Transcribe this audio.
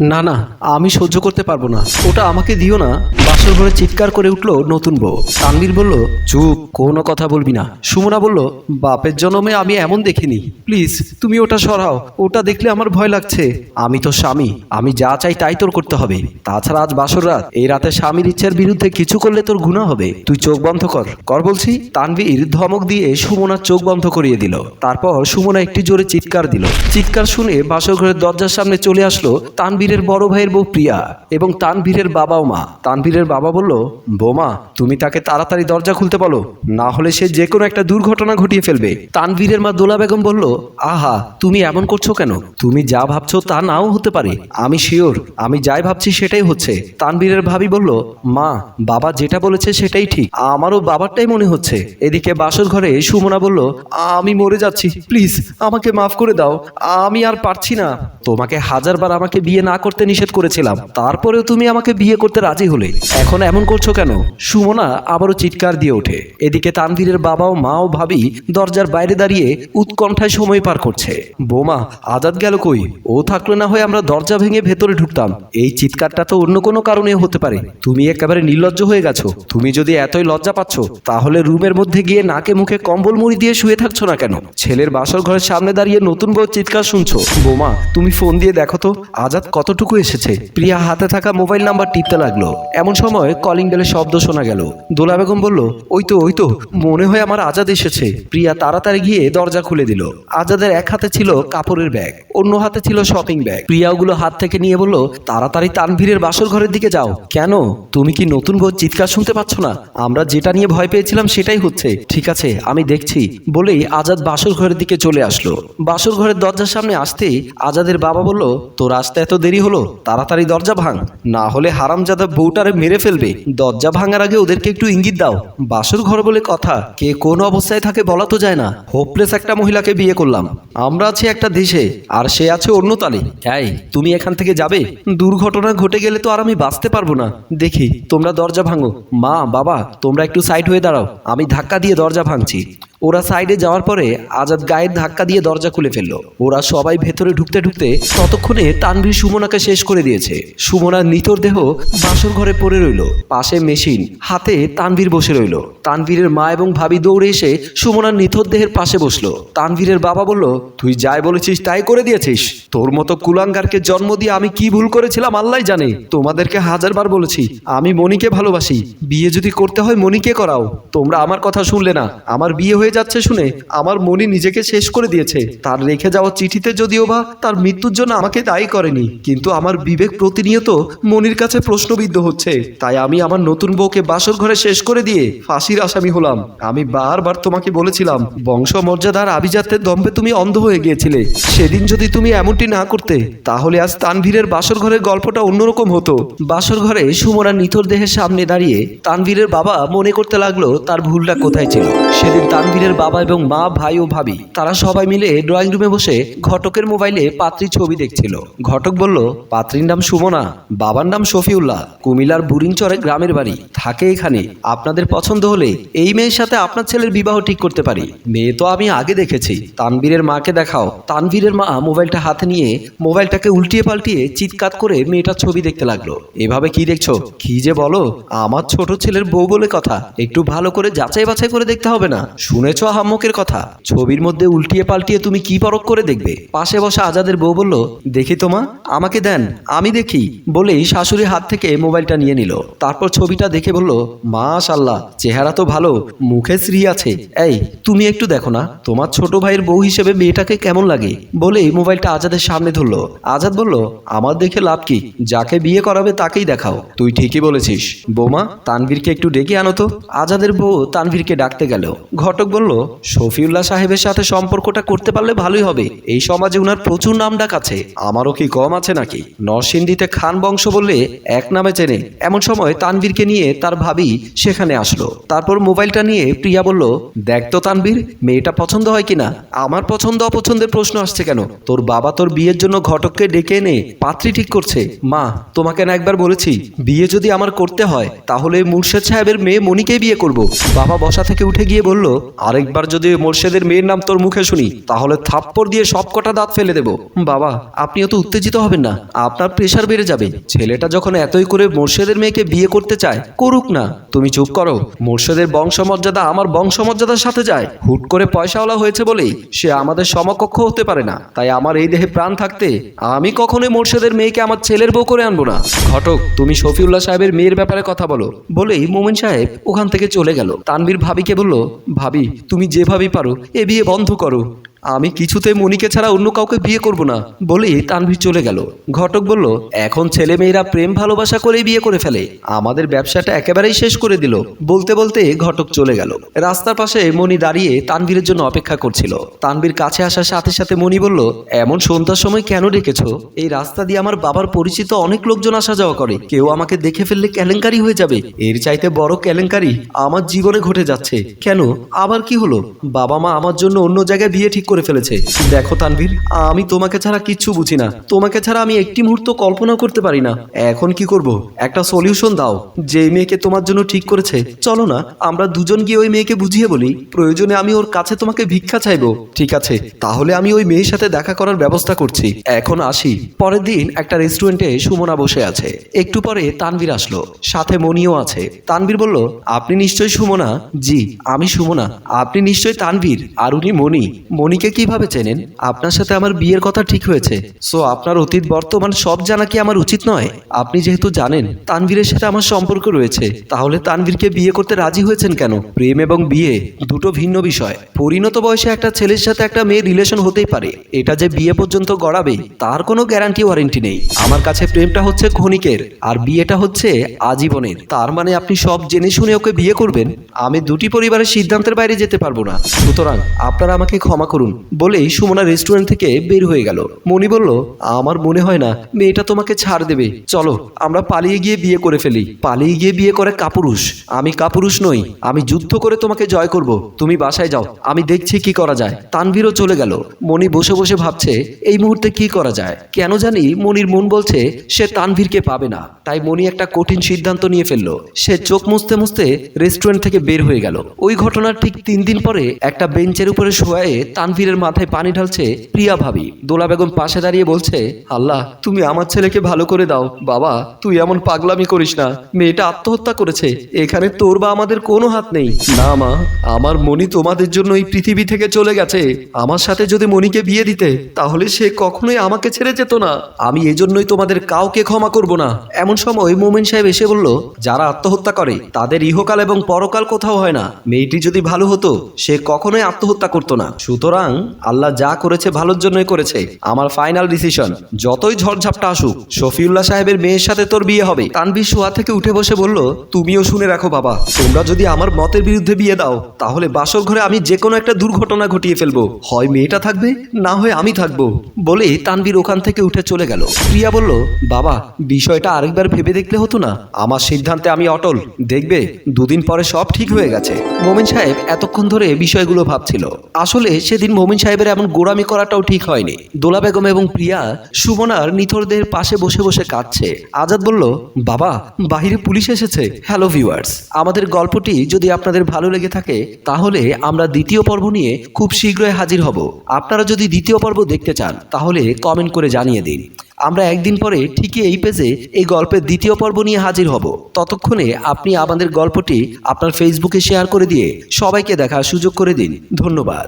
না না, আমি সহ্য করতে পারব না। ওটা আমাকে দিও না। বাসর ঘরে চিৎকার করে উঠল নতুন বউ। তানবীর বলল, চুপ, কোনো কথা বলবি না। সুমনা বলল, বাপের জন্মে আমি এমন দেখিনি। প্লিজ, তুমি ওটা সরাও। ওটা দেখলে আমার ভয় লাগছে। আমি তো স্বামী। আমি যা চাই তাই তোর করতে হবে। তাছাড়া আজ বাসর রাত। এই রাতে স্বামীর ইচ্ছার বিরুদ্ধে কিছু করলে তোর গুণা হবে। তুই চোখ বন্ধ কর। কর বলছি, তানভীর ধমক দিয়ে সুমনার চোখ বন্ধ করিয়ে দিল। তারপর সুমনা একটি জোরে চিৎকার দিল। চিৎকার শুনে বাসর ঘরের দরজার সামনে চলে আসলো তানভীরের বড় ভাইয়ের বউ প্রিয়া এবং তানভীরের বাবা ও মা। তানভীরের বাবা বলল, বোমা, তুমি তাকে তাড়াতাড়ি দরজা খুলতে বলো। না হলে সে যে কোনো একটা দুর্ঘটনা ঘটিয়ে ফেলবে। তানভীরের মা দোলা বেগম বলল, আহা, তুমি এমন করছ কেন? তুমি যা ভাবছ তা নাও হতে পারে। আমি শিওর, আমি যাই ভাবছি সেটাই হচ্ছে। তানভীরের ভাবি বলল, মা, বাবা যেটা বলেছে সেটাই ঠিক। আমারও বাবারটাই মনে হচ্ছে। এদিকে বাসর ঘরে সুমনা বলল, আমি মরে যাচ্ছি। প্লিজ, আমাকে মাফ করে দাও। আমি আর পারছি না। তোমাকে হাজারবার আমাকে বিয়ে না করতে নিষেধ করেছিলাম। তারপরেও তুমি আমাকে বিয়ে করতে রাজি হলে। এখন এমন করছ কেন? সুমনা আবারও চিৎকার দিয়ে ওঠে। এদিকে তানভীরের বাবা ও মা ও ভাবি দরজার বাইরে দাঁড়িয়ে উৎকণ্ঠায় সময় পার করছে। বোমা, আজাদ গেল কই? ও থাকলে না হয় আমরা দরজা ভেঙে ভেতরে ঢুকতাম। এই চিৎকারটা তো অন্য কোনো কারণে হতে পারে। তুমি একেবারে নির্লজ্জ হয়ে গেছো। তুমি যদি এতই লজ্জা পাচ্ছ, তাহলে রুমের মধ্যে গিয়ে নাকে মুখে কম্বল মুড়ি দিয়ে শুয়ে থাকছো না কেন? ছেলের বাসর ঘরের সামনে দাঁড়িয়ে নতুন বউ চিৎকার শুনছো। বোমা, তুমি ফোন দিয়ে দেখো তো। আজাদ কতটুকু এসেছে। প্রিয়া হাতে থাকা মোবাইল নাম্বার টিপতে লাগল। এমন সময় কলিং বেলের শব্দ শোনা গেল। দোলা বেগম বলল, ওই তো ওই তো, মনে হয় আমার আজাদ এসেছে। প্রিয়া তাড়াতাড়ি গিয়ে দরজা খুলে দিল। আজাদের এক হাতে ছিল কাপড়ের ব্যাগ, অন্য হাতে ছিল শপিং ব্যাগ প্রিয়া ওগুলো হাত থেকে নিয়ে বলল, তাড়াতাড়ি তানভীরের বাসর ঘরের দিকে যাও। কেন? তুমি কি নতুন বউ চিৎকার শুনতে পাচ্ছ না? আমরা যেটা নিয়ে ভয় পেয়েছিলাম সেটাই হচ্ছে। ঠিক আছে, আমি দেখছি। বলেই আজাদ বাসর ঘরের দিকে চলে আসলো। বাসর ঘরের দরজার সামনে আসতেই আজাদের বাবা বলল, তোর আসতে এত দেরি হলো, তাড়াতাড়ি দরজা ভাঙ। না হলে হারামজাদা বউটারে মেরে ফেলবে। দরজা ভাঙার আগে ওদেরকে একটু ইঙ্গিত দাও। বাসর ঘর বলে কথা, কে কোন অবস্থায় থাকে বলা তো যায় না। হোপলেস একটা মহিলাকে বিয়ে করলাম। আমরা আছি একটা দেশে, আর সে আছে অন্য তালে। এই, তুমি এখান থেকে যাবে? দুর্ঘটনা ঘটে গেলে তো আর আমি বাঁচতে পারব না। দেখি, তোমরা দরজা ভাঙো। মা, বাবা, তোমরা একটু সাইড হয়ে দাঁড়াও। আমি ধাক্কা দিয়ে দরজা ভাঙছি। ওরা সাইডে যাওয়ার পরে আজাদ গায়ের ধাক্কা দিয়ে দরজা খুলে ফেলল। ওরা সবাই ভেতরে ঢুকতে ঢুকতে ততক্ষণে তানভীর সুমনাকে শেষ করে দিয়েছে। সুমনার নিতর দেহ বাসর ঘরে পড়ে রইল। পাশে মেশিন, হাতে তানভীর বসে রইল। তানভীরের মা এবং ভাবি দৌড়ে এসে সুমনার নিথর দেহের পাশে বসল। তানভীরের বাবা বলল, তুই যাই বলেছিস তাই করে দিয়েছিস। তোর মতো কুলাঙ্গারকে জন্ম দিয়ে আমি কি ভুল করেছিলাম আল্লাহ জানে। তোমাদেরকে হাজারবার বলেছি, আমি মনিকে ভালোবাসি। বিয়ে যদি করতে হয় মনিকে করাও। তোমরা আমার কথা শুনলে না। আমার বিয়ে হয়ে যাচ্ছে শুনে আমার মনি নিজেকে শেষ করে দিয়েছে। তার রেখে যাওয়া চিঠিতে যদিও বা তার মৃত্যুর জন্য আমাকে দায়ী করেনি, কিন্তু আমার বিবেক প্রতিনিয়ত মনির কাছে প্রশ্নবিদ্ধ হচ্ছে। তাই আমি আমার নতুন বউকে বাসর ঘরে শেষ করে দিয়ে ফাঁসির আসামি হলাম। আমি বারবার তোমাকে বলেছিলাম বংশ মর্যাদার আভিজাত্যের দম্ভে তুমি অন্ধ হয়ে গিয়েছিলে। সেদিন যদি তুমি এমনটি না করতে, তাহলে আজ তানভীরের বাসর ঘরের গল্পটা অন্যরকম হতো। বাসর ঘরে সুমরা নিথর দেহের সামনে দাঁড়িয়ে তানভীরের বাবা মনে করতে লাগল তার ভুলটা কোথায় ছিল। সেদিন তানভীরের বাবা এবং মা, ভাই ও ভাবি, তারা সবাই মিলে ড্রয়িং রুমে বসে ঘটকের মোবাইলে পাত্রী ছবি দেখছিল। ঘটক বলল, পাত্রীর নাম সুমনা, বাবার নাম শফিউল্লাহ, কুমিল্লার বুরিংচরে গ্রামের বাড়ি। থাকে এখানে। আপনাদের পছন্দ হলে এই মেয়ের সাথে আপনার ছেলের বিবাহ ঠিক করতে পারি। মেয়ে তো আমি আগে দেখেছি। তানভীরের মাকে দেখাও। তানবীরের মা মোবাইলটা হাতে নিয়ে মোবাইলটাকে উল্টিয়ে পাল্টিয়ে চিৎকার করে মেয়েটার ছবি দেখতে লাগল। এভাবে কি দেখছ? কি যে বলো? আমার ছোট ছেলের বউ বলে কথা। একটু ভালো করে যাচাই বাছাই করে দেখতে হবে না। শুনেছ হাম্মকের কথা? ছবির মধ্যে উল্টিয়ে পাল্টিয়ে তুমি কি পরক করে দেখবে? পাশে বসা আজাদের বউ বলল, দেখি তোমা আমাকে দেন, আমি দেখি। বলেই শাশুড়ির হাত থেকে মোবাইলটা নিয়ে নিল। তারপর ছবিটা দেখে বলল মাশাল্লাহ চেহারা তো ভালো, মুখে শ্রী আছে। এই, তুমি একটু দেখো না, তোমার ছোট ভাইয়ের বউ হিসেবে মেয়েটাকে কেমন লাগে? বলেই মোবাইলটা আজাদের সামনে ধরলো। আজাদ বলল, আমার দেখে লাভ কি? যাকে বিয়ে করাবে তাকেই দেখাও। তুই ঠিকই বলেছিস। বৌমা, তানভীরকে একটু ডেকে আনো তো। আজাদের বউ তানভীরকে ডাকতে গেল। ঘটক বলল শফিউল্লাহ সাহেবের সাথে সম্পর্কটা করতে পারলে ভালোই হবে। এই সমাজে উনার প্রচুর নাম ডাক আছে। আমারও কি কম আছে নাকি? নরসিংদীতে খান বংশ বললে এক নামে চেনে। এমন সময় তানবীরকে নিয়ে তার ভাবি সেখানে আসলো। তারপর মোবাইলটা নিয়ে প্রিয়া বলল, দেখ তো তানবীর মেয়েটা পছন্দ হয় কিনা? আমার পছন্দ অপছন্দের প্রশ্ন আসছে কেন? তোর বাবা তোর বিয়ের জন্য ঘটককে ডেকে এনে পাত্রী ঠিক করছে। মা, তোমাকে না একবার বলেছি, বিয়ে যদি আমার করতে হয়, তাহলে মুর্শেদ সাহেবের মেয়ে মনিকে বিয়ে করব। বাবা বসা থেকে উঠে গিয়ে বলল আরেকবার যদি মোর্শেদের মেয়ের নাম তোর মুখে শুনি, তাহলে থাপ্পড় দিয়ে সব কটা দাঁত ফেলে দেবো। বাবা, আপনি অত উত্তেজিত হবেন না। আপনার প্রেশার বেড়ে যাবে। ছেলেটা যখন এতই করে মোর্শেদের মেয়েকে বিয়ে করতে চায়, করুক না। তুমি চুপ করো। মোর্শেদের বংশমর্যাদা আমার বংশমর্যাদার সাথে যায়। হুট করে পয়সাওয়ালা হয়েছে বলেই সে আমাদের সমকক্ষ হতে পারে না। তাই আমার এই দেহে প্রাণ থাকতে আমি কখনোই মোর্শেদের মেয়েকে আমার ছেলের বউ করে আনব না। ঘটক, তুমি শফিউল্লাহ সাহেবের মেয়ের ব্যাপারে কথা বলো। বলেই মোমেন সাহেব ওখান থেকে চলে গেল। তানবীর ভাবিকে বলল, ভাবি তুমি যেভাবে পারো এ বিয়ে বন্ধ করো। আমি কিছুতে মনিকে ছাড়া অন্য কাউকে বিয়ে করব না। বলেই তানভীর চলে গেল। ঘটক বলল, এখন ছেলে মেয়েরা প্রেম, ভালোবাসা করেই বিয়ে করে ফেলে। আমাদের ব্যবসাটা একেবারেই শেষ করে দিল। বলতে বলতে ঘটক চলে গেল। রাস্তার পাশে মনি দাঁড়িয়ে তানভীরের জন্য অপেক্ষা করছিল। তানভীর কাছে আসার সাথে সাথে মনি বলল, এমন সন্ধ্যার সময় কেন ডেকেছো? এই রাস্তা দিয়ে আমার বাবার পরিচিত অনেক লোকজন আসা যাওয়া করে। কেউ আমাকে দেখে ফেললে কেলেঙ্কারি হয়ে যাবে। এর চাইতে বড় কেলেঙ্কারি আমার জীবনে ঘটে যাচ্ছে। কেন? আবার কি হলো? বাবা মা আমার জন্য অন্য জায়গায় বিয়ে ঠিক করে ফেলেছে। দেখো তানভীর, আমি তোমাকে ছাড়া কিচ্ছু বুঝি না। তোমাকে ছাড়া আমি একটি মুহূর্ত কল্পনা করতে পারি না। এখন কি করব? একটা সলিউশন দাও। যে মেয়েকে তোমার জন্য ঠিক করেছে, চলো না, আমরা দুজন গিয়ে ওই মেয়েকে বুঝিয়ে বলি, প্রয়োজনে আমি ওর কাছে তোমাকে ভিক্ষা চাইব। ঠিক আছে, তাহলে আমি ওই মেয়ের সাথে দেখা করার ব্যবস্থা করছি। এখন আসি। পরের দিন একটা রেস্টুরেন্টে সুমনা বসে আছে। একটু পরে তানভীর আসলো। সাথে মনিও আছে। তানভীর বলল, আপনি নিশ্চয়ই সুমনা? জি, আমি সুমনা। আপনি নিশ্চয়ই তানভীর, আর উনি মনি। মনি মনিকে কীভাবে চেনেন? আপনার সাথে আমার বিয়ের কথা ঠিক হয়েছে। সো আপনার অতীত, বর্তমান সব জানা কি আমার উচিত নয়? আপনি যেহেতু জানেন, তানভীরের সাথে আমার সম্পর্ক রয়েছে। তাহলে তানভীরকে বিয়ে করতে রাজি হয়েছেন কেন? প্রেম এবং বিয়ে দুটো ভিন্ন বিষয়। পরিণত বয়সে একটা ছেলের সাথে একটা মেয়ের রিলেশন হতেই পারে। এটা যে বিয়ে পর্যন্ত গড়াবে, তার কোনো গ্যারান্টি ওয়ারেন্টি নেই। আমার কাছে প্রেমটা হচ্ছে ক্ষণিকের, আর বিয়েটা হচ্ছে আজীবনের। তার মানে আপনি সব জেনে শুনে ওকে বিয়ে করবেন? আমি দুটি পরিবারের সিদ্ধান্তের বাইরে যেতে পারব না। সুতরাং আপনারা আমাকে ক্ষমা করুন। বলেই সুমনা রেস্টুরেন্ট থেকে বের হয়ে গেল। মনি বলল, আমার মনে হয় না, মেয়েটা তোমাকে ছাড় দেবে। চলো, আমরা পালিয়ে গিয়ে বিয়ে করে ফেলি। পালিয়ে গিয়ে বিয়ে করে কাপুরুষ। আমি কাপুরুষ নই, আমি যুদ্ধ করে তোমাকে জয় করব। তুমি বাসায় যাও, আমি দেখছি কি করা যায়। তানভীরও চলে গেল। মনি বসে বসে ভাবছে, এই মুহূর্তে কি করা যায়? কেন জানি মনির মন বলছে, সে তানভীরকে পাবে না। তাই মনি একটা কঠিন সিদ্ধান্ত নিয়ে ফেলল। সে চোখ মুছতে মুছতে রেস্টুরেন্ট থেকে বের হয়ে গেল। ওই ঘটনার ঠিক তিন দিন পরে একটা বেঞ্চের উপরে শোয়ে তানভীরের মাথায় পানি ঢালছে প্রিয়া ভাবি। দোলা বেগম পাশে দাঁড়িয়ে বলছে, আল্লাহ, তুমি আমার ছেলেকে ভালো করে দাও। বাবা, তুই এমন পাগলামি করিস না। মেয়েটা আত্মহত্যা করেছে। এখানে তোর বা আমাদের কোনো হাত নেই। না, মা, আমার মনি তোমাদের জন্য এই পৃথিবী থেকে চলে গেছে। আমার সাথে যদি মনিকে বিয়ে দিতে, তাহলে সে কখনোই আমাকে ছেড়ে যেত না। আমি এজন্যই তোমাদের কাউকে ক্ষমা করব না। এমন সময় মোমেন সাহেব এসে বলল, যারা আত্মহত্যা করে, তাদের ইহকাল এবং পরকাল কোথাও হয় না। মেয়েটি যদি ভালো হতো, সে কখনোই আত্মহত্যা করতো না। সুতরাং আল্লাহ যা করেছে ভালোর জন্যই করেছে। আমার ফাইনাল ডিসিশন যতই ঝড়ঝাপটা আসুক, শফিউল্লাহ সাহেবের মেয়ের সাথে তোর বিয়ে হবে। তানবীর শোয়া থেকে উঠে বসে বলল, তুমিও শুনে রাখো বাবা, তোমরা যদি আমার মতের বিরুদ্ধে বিয়ে দাও, তাহলে বাসর ঘরে আমি যে কোনো একটা দুর্ঘটনা ঘটিয়ে ফেলব। হয় মেয়েটা থাকবে, না হয় আমি থাকব। বলে তানবীর ওখান থেকে উঠে চলে গেল। প্রিয়া বলল, বাবা, বিষয়টা আরেকবার ভেবে দেখলে হতো না। আমার সিদ্ধান্তে আমি অটল। দেখবে, দুদিন পরে সব ঠিক হয়ে গেছে। মোমেন সাহেব এতক্ষণ ধরে বিষয়গুলো ভাবছিল। আসলে সেদিন মোমিন সাহেবের এমন গোড়ামি করাটাও ঠিক হয়নি। দোলা বেগম এবং প্রিয়া সুমনার নিথরদের পাশে বসে বসে কাঁদছে। আজাদ বলল, বাবা, বাহিরে পুলিশ এসেছে। হ্যালো ভিউয়ার্স আমাদের গল্পটি যদি আপনাদের ভালো লেগে থাকে, তাহলে আমরা দ্বিতীয় পর্ব নিয়ে খুব শীঘ্রই হাজির হব। আপনারা যদি দ্বিতীয় পর্ব দেখতে চান, তাহলে কমেন্ট করে জানিয়ে দিন। আমরা একদিন পরে ঠিকই এই পেজে এই গল্পের দ্বিতীয় পর্ব নিয়ে হাজির হব। ততক্ষণে আপনি আমাদের গল্পটি আপনার ফেসবুকে শেয়ার করে দিয়ে সবাইকে দেখার সুযোগ করে দিন। ধন্যবাদ।